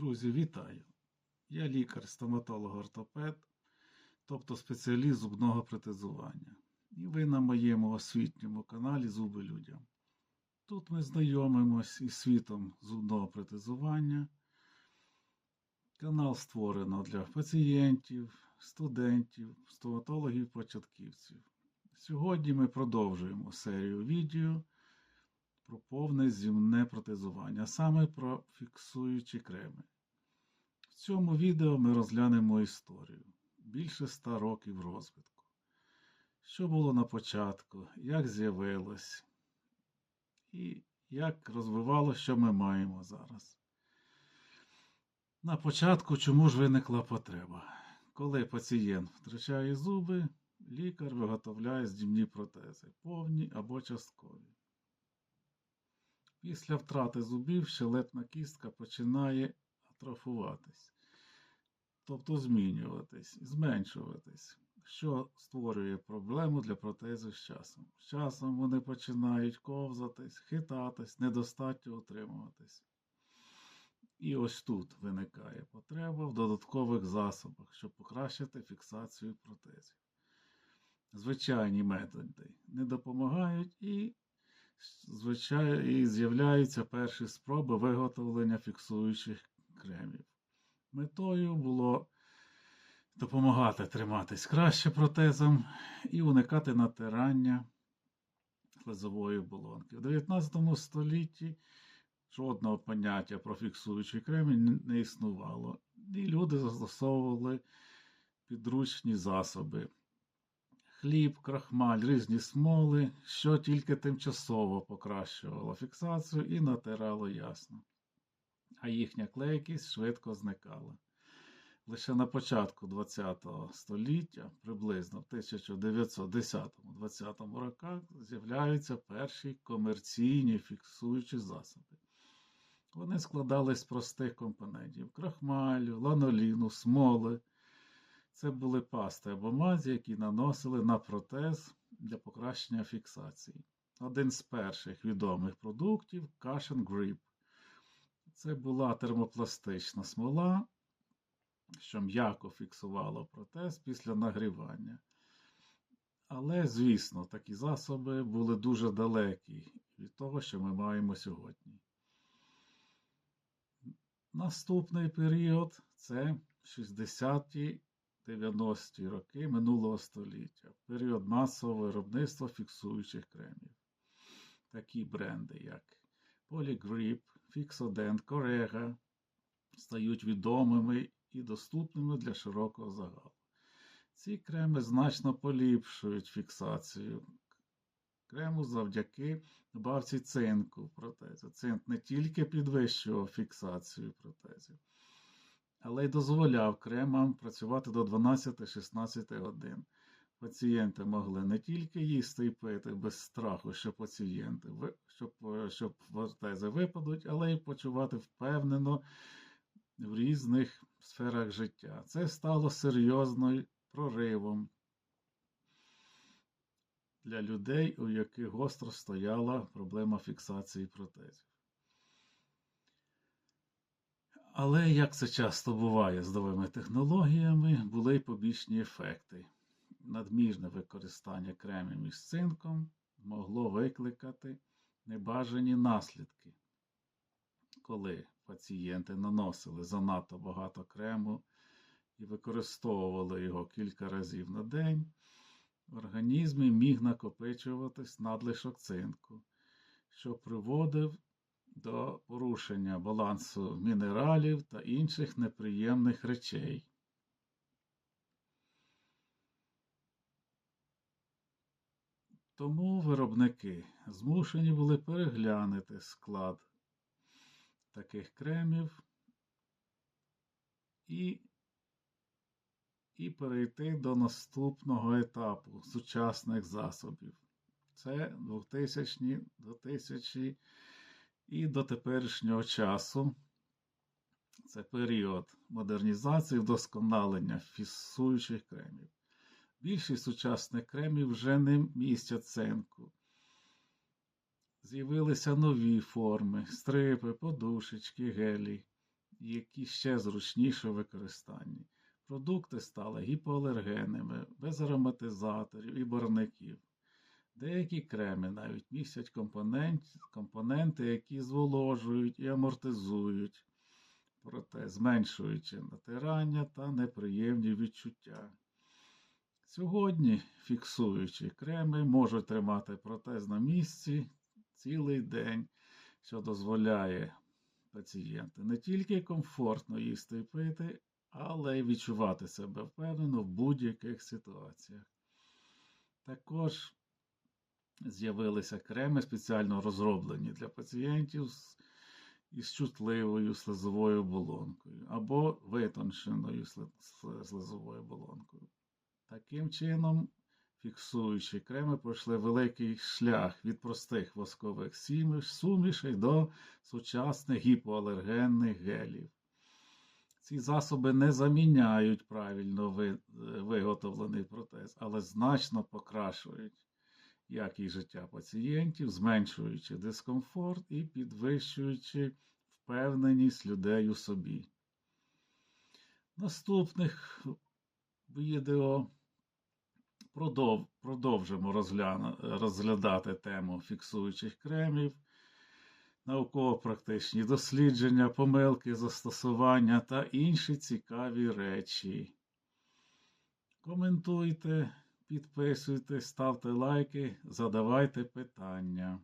Друзі, вітаю! Я лікар-стоматолог-ортопед, тобто спеціаліст зубного протезування. І ви на моєму освітньому каналі Зуби людям. Тут ми знайомимось із світом зубного протезування. Канал створено для пацієнтів, студентів, стоматологів-початківців. Сьогодні ми продовжуємо серію відео про повне зімне протезування, саме про фіксуючі креми. В цьому відео ми розглянемо історію більше ста років розвитку. Що було на початку, як з'явилось, і як розвивалося, що ми маємо зараз. На початку чому ж виникла потреба? Коли пацієнт втрачає зуби, лікар виготовляє здімні протези, повні або часткові. Після втрати зубів щелепна кістка починає атрофуватись, тобто змінюватись, зменшуватись, що створює проблему для протези з часом. З часом вони починають ковзатись, хитатись, недостатньо утримуватись. І ось тут виникає потреба в додаткових засобах, щоб покращити фіксацію протезів. Звичайні методи не допомагають і звичайно, і з'являються перші спроби виготовлення фіксуючих кремів. Метою було допомагати триматись краще протезам і уникати натирання слизової оболонки. У 19 столітті жодного поняття про фіксуючі креми не існувало, і люди застосовували підручні засоби хліб, крахмаль, різні смоли, що тільки тимчасово покращувало фіксацію і натирало ясно. А їхня клейкість швидко зникала. Лише на початку ХХ століття, приблизно в 1910-20 роках, з'являються перші комерційні фіксуючі засоби. Вони складались з простих компонентів: крахмалю, ланоліну, смоли, це були пасти або мазі, які наносили на протез для покращення фіксації. Один з перших відомих продуктів Cushion Grip. Це була термопластична смола, що м'яко фіксувала протез після нагрівання. Але, звісно, такі засоби були дуже далекі від того, що ми маємо сьогодні. Наступний період це 60-ті 90-ті роки минулого століття, період масового виробництва фіксуючих кремів. Такі бренди, як Polygrip, Fixodent, Corega стають відомими і доступними для широкого загалу. Ці креми значно поліпшують фіксацію крему завдяки добавці цинку в протезі. Цинк не тільки підвищував фіксацію протезів, але й дозволяв кремам працювати до 12-16 годин. Пацієнти могли не тільки їсти і пити без страху, що пацієнти, щоб, щоб протези випадуть, але й почувати впевнено в різних сферах життя. Це стало серйозним проривом для людей, у яких гостро стояла проблема фіксації протезів. Але, як це часто буває з новими технологіями, були й побічні ефекти. Надмірне використання кремів із цинком могло викликати небажані наслідки, коли пацієнти наносили занадто багато крему і використовували його кілька разів на день, в організмі міг накопичуватись надлишок цинку, що приводив до порушення балансу мінералів та інших неприємних речей. Тому виробники змушені були переглянути склад таких кремів і і перейти до наступного етапу сучасних засобів. Це 2000 2000 і до теперішнього часу це період модернізації вдосконалення фіксуючих кремів. Більшість сучасних кремів вже не містять цинку. З'явилися нові форми, стрипи, подушечки, гелі, які ще зручніше в використанні. Продукти стали гіпоалергенними, без ароматизаторів і барвників. Деякі креми навіть містять компонент, компоненти, які зволожують і амортизують, проте зменшуючи натирання та неприємні відчуття. Сьогодні фіксуючі креми можуть тримати протез на місці цілий день, що дозволяє пацієнту не тільки комфортно їсти і пити, але й відчувати себе впевнено в будь-яких ситуаціях. Також з'явилися креми спеціально розроблені для пацієнтів із чутливою слизовою оболонкою або витонченою сли- сли- слизовою оболонкою. Таким чином, фіксуючі креми пройшли великий шлях від простих воскових сумішей до сучасних гіпоалергенних гелів. Ці засоби не заміняють правильно е, виготовлений протез, але значно покращують якість життя пацієнтів, зменшуючи дискомфорт і підвищуючи впевненість людей у собі. Наступних відео продов- продовжимо розгляну- розглядати тему фіксуючих кремів, науково-практичні дослідження, помилки, застосування та інші цікаві речі. Коментуйте, підписуйтесь, ставте лайки, задавайте питання.